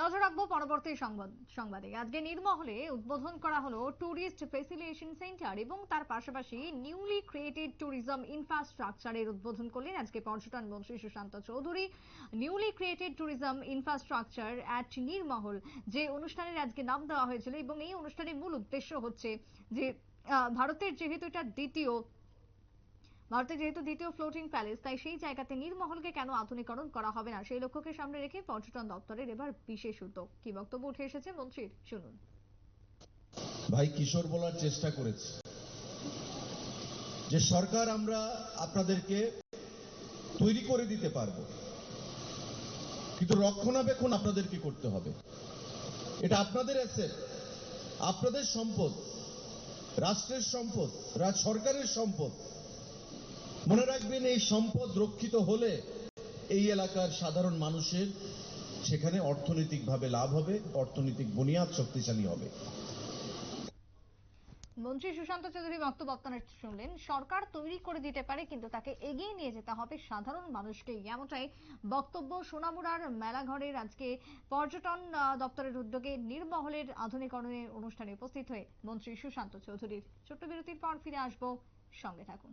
নজর রাখব পরবর্তী সংবাদ আজকে নির্মহলে উদ্বোধন করা হলো ট্যুরিস্ট ফেসিলিটেশন সেন্টার এবং তার পাশাপাশি নিউলি ক্রিয়েটেড ট্যুরিজম ইনফ্রাস্ট্রাকচারের উদ্বোধন করলেন আজকে পর্যটন মন্ত্রী Sushanta Chowdhury. Newly created tourism infrastructure at Neermahal, যে অনুষ্ঠানের আজকে নাম দেওয়া হয়েছিল এবং এই অনুষ্ঠানের মূল উদ্দেশ্য হচ্ছে যে ভারতের যেহেতু এটা দ্বিতীয় ভারতের যেহেতু দ্বিতীয় ফ্লোটিং প্যালেস তাই সেই জায়গাতে নীরমহলকে কেন আধুনিকরণ করা হবে না? সেই লক্ষ্যকে সামনে রেখে পর্যটন দপ্তরের এবার বিশেষ উদ্যোগ। কি বক্তব্য উঠে এসেছে মন্ত্রীর? শুনুন। ভাই, কিশোর বলার চেষ্টা করেছে। যে সরকার আমরা আপনাদেরকে তৈরি করে দিতে পারব, কিন্তু রক্ষণাবেক্ষণ আপনাদেরকে করতে হবে? এটা আপনাদের অ্যাসেট আপনাদের সম্পদ, রাষ্ট্রের সম্পদ সরকারের সম্পদ। মনে রাখবেন, এই সম্পদ রক্ষিত হলে এই এলাকার সাধারণ মানুষের সেখানে অর্থনৈতিকভাবে লাভ হবে, অর্থনৈতিক বুনিয়াদ শক্তিশালী হবে। মন্ত্রী সুশান্ত চৌধুরী বক্তব্য আপনারা শুনলেন। সরকার তৈরি করে দিতে পারে, কিন্তু তাকে এগিয়ে নিয়ে যেতে হবে সাধারণ মানুষকে। এমনটাই বক্তব্য সোনামুড়ার মেলাঘরের আজকে পর্যটন দপ্তরের উদ্যোগে নির্মহলের আধুনিকরণের অনুষ্ঠানে উপস্থিত হয়ে মন্ত্রী সুশান্ত চৌধুরীর ছোট্ট বিরতির পর ফিরে আসব। সঙ্গে থাকুন।